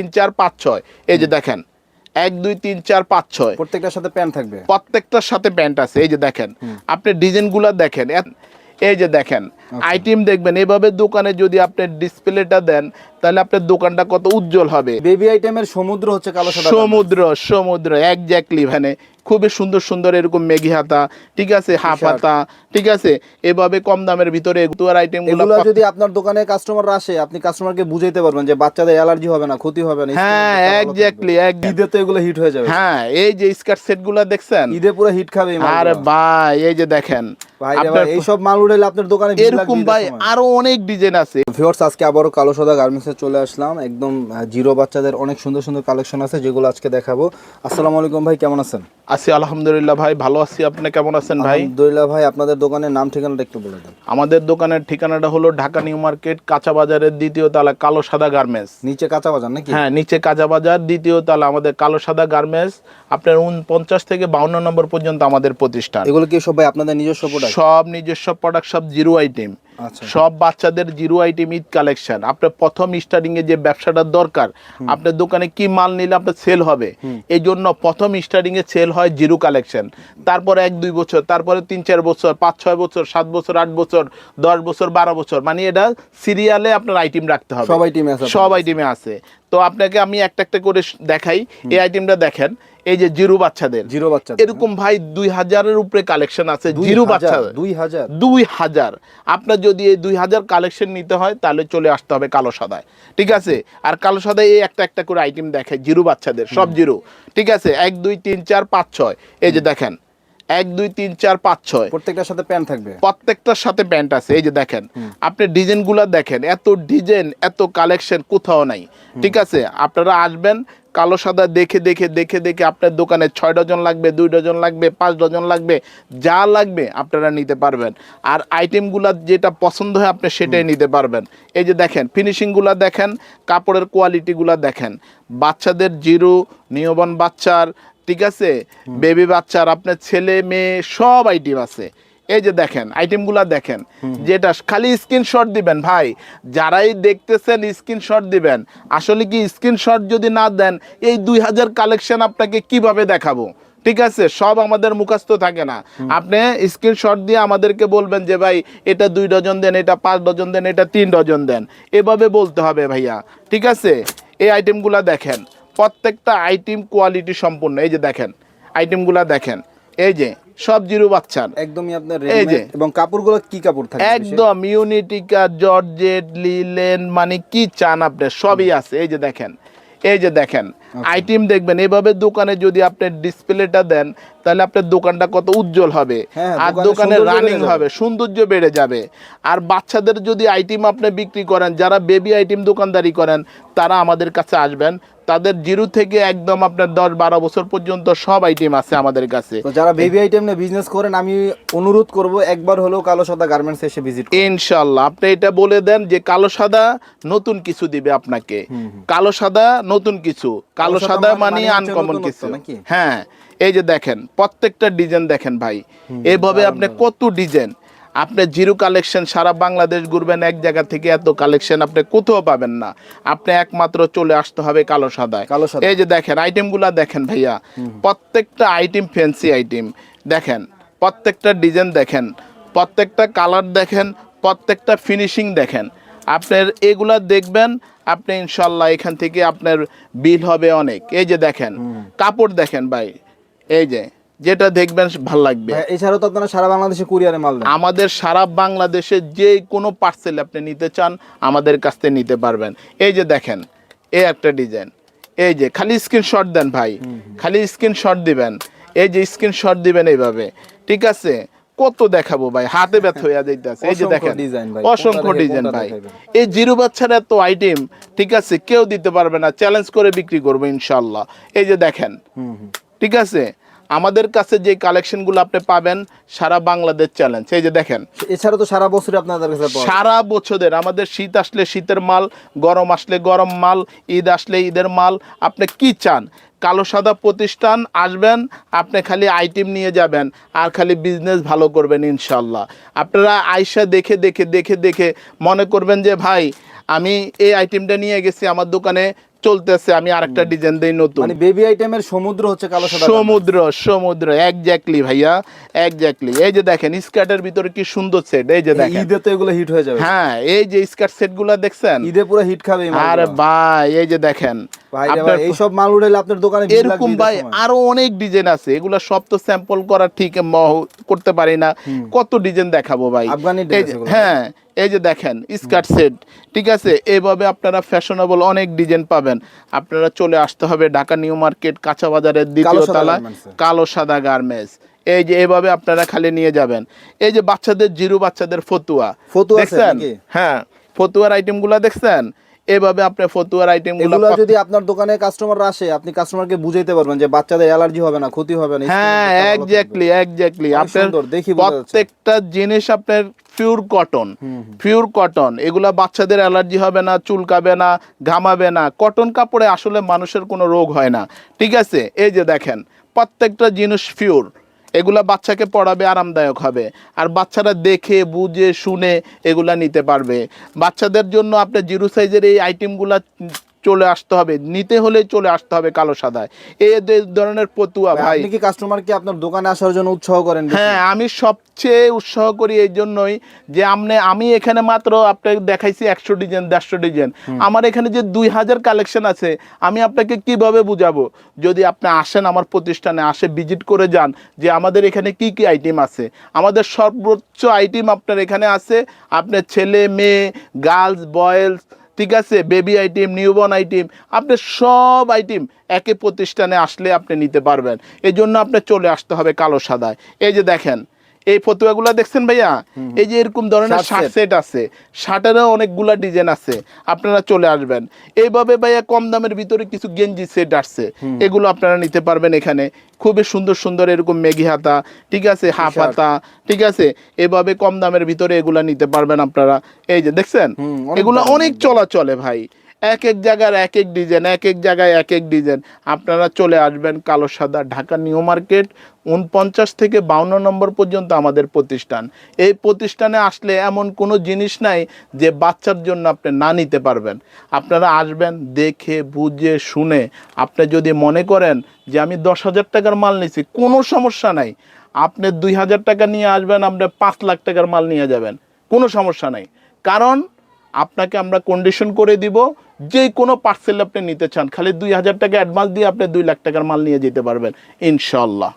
তিন চার পাঁচ ছয়। এই যে দেখেন এক দুই তিন চার পাঁচ ছয়। প্রত্যেকটার সাথে প্যান্ট থাকবে। প্রত্যেকটার সাথে প্যান্ট আছে এই যে দেখেন। আপনি ডিজাইন ডিজাইনগুলো দেখেন এই যে দেখেন আইটেম দেখবেন এভাবে দোকানে যদি আপনি ডিসপ্লেটা দেন তাহলে আপনার দোকানটা কত উজ্জ্বল হবে। বেবি আইটেমের সমুদ্র হচ্ছে কালো সাদা সমুদ্র সমুদ্র একজ্যাক্টলি মানে খুবই সুন্দর সুন্দর এরকম মেঘি হাতা ঠিক আছে হাফ হাতা ঠিক আছে এভাবে কম দামের ভিতরে যদি আপনার দোকানে কাস্টমার আসে আপনি কাস্টমারকে বুঝাইতে পারবেন যে বাচ্চাদের অ্যালার্জি হবে না ক্ষতি হবে না হ্যাঁ। একজ্যাক্টলি এক ঈদে তো এগুলো হিট হয়ে যাবে। হ্যাঁ এই যে স্কার্ট সেটগুলা দেখছেন? ঈদে পুরো হিট খাবে এই আরে। ভাই এই যে দেখেন। ভাই ভাই, এইসব মাল উঠাইলে আপনার দোকানে এরকম ভাই আরও অনেক ডিজাইন আছে। ভিউয়ার্স আজকে আবারও কালো সাদা গার্মেন্টসে চলে আসলাম। একদম জিরো বাচ্চাদের অনেক সুন্দর সুন্দর কালেকশন আছে যেগুলো আজকে দেখাবো। আসসালামু আলাইকুম ভাই কেমন আছেন? আছি আলহামদুলিল্লাহ ভাই ভালো আছি। আপনি কেমন আছেন ভাই? আলহামদুলিল্লাহ ভাই আপনাদের দোকানের নাম ঠিকানাটা একটু বলে দেন। আমাদের দোকানের ঠিকানাটা হলো ঢাকা নিউ মার্কেট কাঁচা বাজারের দ্বিতীয় তালা কালো সাদা গার্মেন্টস নিচে কাঁচা বাজার নাকি? হ্যাঁ নিচে কাঁচা বাজার দ্বিতীয় তালা আমাদের কালো সাদা গার্মেন্টস আপনার উনপঞ্চাশ থেকে বাউন্ন নম্বর পর্যন্ত আমাদের প্রতিষ্ঠান। এগুলো কি সবাই আপনাদের নিজস্ব প্রোডাক্ট সব নিজস্ব প্রোডাক্ট সব জিরো আইটেম সব বাচ্চাদের জিরো আইটেম ঈদ কালেকশন। আপনার প্রথম স্টার্টিং এ যে ব্যবসাটা দরকার আপনার দোকানে কি মাল নিলে আপনার সেল হবে? এই জন্য প্রথম স্টার্টিং এ সেল হয় জিরো কালেকশন। তারপর এক দুই বছর তারপরে তিন চার বছর পাঁচ ছয় বছর সাত বছর আট বছর দশ বছর বারো বছর। মানে এটা সিরিয়ালে আপনার আইটেম রাখতে হবে। সব আইটেমে আছে। সব আইটেমে আছে। তো আপনাকে আমি একটা একটা করে দেখাই। এই আইটেমটা দেখেন। এই যে জিরো বাচ্চাদের। জিরো বাচ্চা এরকম ভাই দুই হাজারের উপরে কালেকশন আছে জিরো বাচ্চাদের। দুই হাজার। দুই হাজার। আপনার যদি এই দুই হাজার কালেকশন নিতে হয় তাহলে চলে আসতে হবে কালো সাদায়। ঠিক আছে? আর কালো সাদায় এই একটা একটা করে আইটেম দেখে জিরো বাচ্চাদের সব জিরো। ঠিক আছে? এক দুই তিন চার পাঁচ ছয়। এই যে দেখেন। এক দুই তিন চার পাঁচ ছয়। প্রত্যেকটার সাথে প্যান্ট থাকবে। প্রত্যেকটার সাথে প্যান্ট আছে। এই যে দেখেন আপনি ডিজাইনগুলো দেখেন এত ডিজাইন এত কালেকশন কোথাও নাই। ঠিক আছে? আপনারা আসবেন কালো সাদা দেখে দেখে দেখে দেখে আপনার দোকানে ছয় ডজন লাগবে দুই ডজন লাগবে পাঁচ ডজন লাগবে যা লাগবে আপনারা নিতে পারবেন। আর আইটেমগুলা যেটা পছন্দ হয় আপনি সেটাই নিতে পারবেন। এই যে দেখেন ফিনিশিংগুলো দেখেন কাপড়ের কোয়ালিটিগুলো দেখেন। বাচ্চাদের জিরো নিয়বন বাচ্চার ঠিক আছে? বেবি বাচ্চার আপনার ছেলে মেয়ে সব আইটেম আছে। এই যে দেখেন আইটেমগুলো দেখেন যেটা খালি স্ক্রিনশট দিবেন ভাই। যারাই দেখতেছেন স্ক্রিনশট দিবেন। আসলে কি স্ক্রিনশট যদি না দেন এই দুই হাজার কালেকশন আপনাকে কীভাবে দেখাবো? ঠিক আছে? সব আমাদের মুখস্থ থাকে না। আপনি স্ক্রিনশট দিয়ে আমাদেরকে বলবেন যে ভাই এটা দুই ডজন দেন এটা পাঁচ ডজন দেন এটা তিন ডজন দেন। এভাবে বলতে হবে ভাইয়া। ঠিক আছে? এই আইটেমগুলো দেখেন। প্রত্যেকটা আইটেম কোয়ালিটি সম্পূর্ণ এই যে দেখেন আইটেমগুলা দেখেন এই যে সব জিরো বাচ্চার একদমই আপনার এই যে। এবং কাপড়গুলো কি কাপড় থাকে একদম ইউনিটিকা জর্জেট লিলেন মানে কি চান আপনার সবই আছে এই যে দেখেন এই যে দেখেন আইটেম দেখবেন এভাবে দোকানে যদি আপনি ডিসপ্লেটা দেন তাহলে আপনার দোকানটা কত উজ্জ্বল হবে। হ্যাঁ, আর দোকানে রানিং হবে সৌন্দর্য বেড়ে যাবে। আর বাচ্চাদের যদি আইটেম আপনি বিক্রি করেন যারা বেবি আইটেম দোকানদারি করেন তারা আমাদের কাছে আসবেন। তাদের জিরো থেকে একদম আপনার দশ বারো বছর পর্যন্ত সব আইটেম আছে আমাদের কাছে। যারা বেবি আইটেম নিয়ে বিজনেস করেন আমি অনুরোধ করব একবার হলেও কালো সাদা গার্মেন্টস এসে ভিজিট ইনশাল্লাহ আপনি এটা বলে দেন যে কালো সাদা নতুন কিছু দিবে আপনাকে। কালো সাদা নতুন কিছু। কালো সাদা মানে- মানে মানে আনকমন কিছু। নাকি? হ্যাঁ এই যে দেখেন প্রত্যেকটা ডিজাইন দেখেন ভাই। এইভাবে আপনি কত ডিজাইন আপনি জিরো কালেকশন সারা বাংলাদেশ ঘুরবেন এক জায়গা থেকে এত কালেকশন আপনি কোথাও পাবেন না। আপনি একমাত্র চলে আসতে হবে কালো সাদায়। কালো সাদা। এই যে দেখেন আইটেমগুলো দেখেন ভাইয়া। প্রত্যেকটা আইটেম ফ্যান্সি আইটেম দেখেন প্রত্যেকটা ডিজাইন দেখেন। প্রত্যেকটা কালার দেখেন প্রত্যেকটা ফিনিশিং দেখেন। আপনার এগুলা দেখবেন আপনি ইনশাল্লাহ এখান থেকে আপনার বিল হবে অনেক। এই যে দেখেন কাপড় দেখেন ভাই এই যে যেটা দেখবেন ভালো লাগবে। হ্যাঁ, এছাড়াও তো আপনারা সারা বাংলাদেশে কুরিয়ারে মাল দেন। আমাদের সারা বাংলাদেশে যে কোনো পার্সেল আপনি নিতে চান আমাদের কাছ থেকে নিতে পারবেন। এই যে দেখেন এই একটা ডিজাইন এই যে খালি স্ক্রিনশট দেন ভাই। খালি স্ক্রিনশট দিবেন। এই যে স্ক্রিনশট দিবেন এইভাবে। ঠিক আছে? কত দেখাবো ভাই? হাতে ব্যথ হয়ে যাইতেছে। এই যে দেখেন অসংখ্য ডিজাইন ভাই। এই জিরো বাচ্চার এত আইটেম ঠিক আছে কেউ দিতে পারবে না। চ্যালেঞ্জ করে বিক্রি করব ইনশাল্লাহ। এই যে দেখেন ঠিক আছে? আমাদের কাছে যে কালেকশনগুলো আপনি পাবেন সারা বাংলাদেশ চ্যালেঞ্জ এই যে দেখেন। এছাড়া তো সারা বছরই আপনাদের কাছে সারা বছরের আমাদের শীত আসলে শীতের মাল গরম আসলে গরম মাল ঈদ আসলে ঈদের মাল। আপনি কি চান? কালো সাদা প্রতিষ্ঠান আসবেন আপনি খালি আইটেম নিয়ে যাবেন আর খালি বিজনেস ভালো করবেন ইনশাল্লাহ আপনারা আয়সা দেখে দেখে দেখে দেখে মনে করবেন যে ভাই আমি এই আইটেমটা নিয়ে গেছি আমার দোকানে চলতেছে আমি আরেকটা ডিজাইন দেই নতুন। মানে বেবি আইটেমের সমুদ্র হচ্ছে কালো সাদা সমুদ্র সমুদ্র একজ্যাক্টলি ভাইয়া একজ্যাক্টলি এই যে দেখেন স্কার্টের ভিতরে কি সুন্দর সেট এই যে দেখেন। ঈদে তো এগুলো হিট হয়ে যাবে। হ্যাঁ এই যে স্কার্ট সেটগুলা দেখছেন? ঈদে পুরো হিট খাবে আরে। ভাই এই যে দেখেন ভাই এইসব মাল উঠাইলে আপনার দোকানে এরকম ভাই আরও অনেক ডিজাইন আছে। এগুলা সব তো স্যাম্পল করা ঠিক করতে পারি না। কত ডিজাইন দেখাবো ভাই? আফগানি এই। হ্যাঁ এই যে দেখেন স্কার্ট সেট ঠিক আছে? এইভাবে আপনারা ফ্যাশনেবল অনেক ডিজাইন পাবেন। আপনারা চলে আসতে হবে ঢাকা নিউ মার্কেট কাঁচা বাজারের দ্বিতীয় তলায় কালো সাদা গার্মেন্টস এই যে এইভাবে আপনারা খালি নিয়ে যাবেন। এই যে বাচ্চাদের জিরো বাচ্চাদের ফতুয়া। ফতুয়া দেখছেন? হ্যাঁ ফতুয়ার আইটেমগুলো দেখছেন? এভাবে আপনি ফতুয়ার আইটেমগুলো যদি আপনার দোকানে কাস্টমার আসে আপনি কাস্টমারকে বুঝাইতে পারবেন যে বাচ্চাদের অ্যালার্জি হবে না ক্ষতি হবে না হ্যাঁ এক্স্যাক্টলি এক্স্যাক্টলি আপনার দেখি প্রত্যেকটা জিনিস আপনার পিওর কটন পিওর কটন এগুলা বাচ্চাদের অ্যালার্জি হবে না চুলকাবে না ঘামাবে না। কটন কাপড়ে আসলে মানুষের কোনো রোগ হয় না। ঠিক আছে? এই যে দেখেন প্রত্যেকটা জিনিস পিওর এগুলা বাচ্চাকে পড়াবে আরামদায়ক হবে। আর বাচ্চারা দেখে বুঝে শুনে এগুলা নিতে পারবে। বাচ্চাদের জন্য আপনার জিরো সাইজের এই আইটেমগুলা চলে আসতে হবে নিতে হলে চলে আসতে হবে কালো সাদায়। এই ধরনের পতুয়া ভাই আপনি কি কাস্টমারকে আপনার দোকানে আসার জন্য উৎসাহ করেন হ্যাঁ আমি সবচেয়ে উৎসাহ করি এই জন্যই যে আমনে আমি এখানে মাত্র আপনাকে দেখাইছি একশো ডিজাইন দেড়শো ডিজাইন। আমার এখানে যে দুই হাজার কালেকশন আছে আমি আপনাকে কীভাবে বুঝাবো? যদি আপনি আসেন আমার প্রতিষ্ঠানে আসে ভিজিট করে যান যে আমাদের এখানে কি কি আইটেম আছে। আমাদের সর্বোচ্চ আইটেম আপনার এখানে আছে আপনার ছেলে মেয়ে গার্লস বয়েলস ঠিক আছে বেবি আইটেম নিউবর্ন আইটেম আপনি সব আইটেম একে প্রতিষ্ঠানে আসলে আপনি নিতে পারবেন। এই জন্য আপনার চলে আসতে হবে কালো সাদায়। এই যে দেখেন এই ফতুয়াগুলো দেখছেন ভাইয়া? এই যে এরকম ধরনের শার্ট সেট আছে। শার্টেরও অনেকগুলা ডিজাইন আছে। আপনারা চলে আসবেন। এইভাবে ভাইয়া কম দামের ভিতরে কিছু গেঞ্জি সেট আসছে। এগুলো আপনারা নিতে পারবেন এখানে। খুবই সুন্দর সুন্দর এরকম মেঘি হাতা ঠিক আছে? হাফ হাতা ঠিক আছে? এভাবে কম দামের ভিতরে এগুলা নিতে পারবেন আপনারা। এই যে দেখছেন? অনেক এগুলো অনেক চলাচলে ভাই। এক এক জায়গার এক এক ডিজাইন এক এক জায়গায় এক এক ডিজাইন আপনারা চলে আসবেন কালো সাদা ঢাকা নিউ মার্কেট উনপঞ্চাশ থেকে বাউন্ন নম্বর পর্যন্ত আমাদের প্রতিষ্ঠান। এই প্রতিষ্ঠানে আসলে এমন কোনো জিনিস নাই যে বাচ্চার জন্য আপনি না নিতে পারবেন। আপনারা আসবেন দেখে, বুঝে, শুনে। আপনি যদি মনে করেন যে আমি দশ হাজার টাকার মাল নিছি কোনো সমস্যা নাই। আপনি দুই হাজার টাকা নিয়ে আসবেন, আপনি পাঁচ লাখ টাকার মাল নিয়ে যাবেন। কোনো সমস্যা নাই। কারণ আপনাকে আমরা কন্ডিশন করে দিব যে কোনো পার্সেল আপনি নিতে চান, খালি দুই হাজার টাকা অ্যাডভান্স দিয়ে আপনি দুই লাখ টাকার মাল নিয়ে যেতে পারবেন ইনশাল্লাহ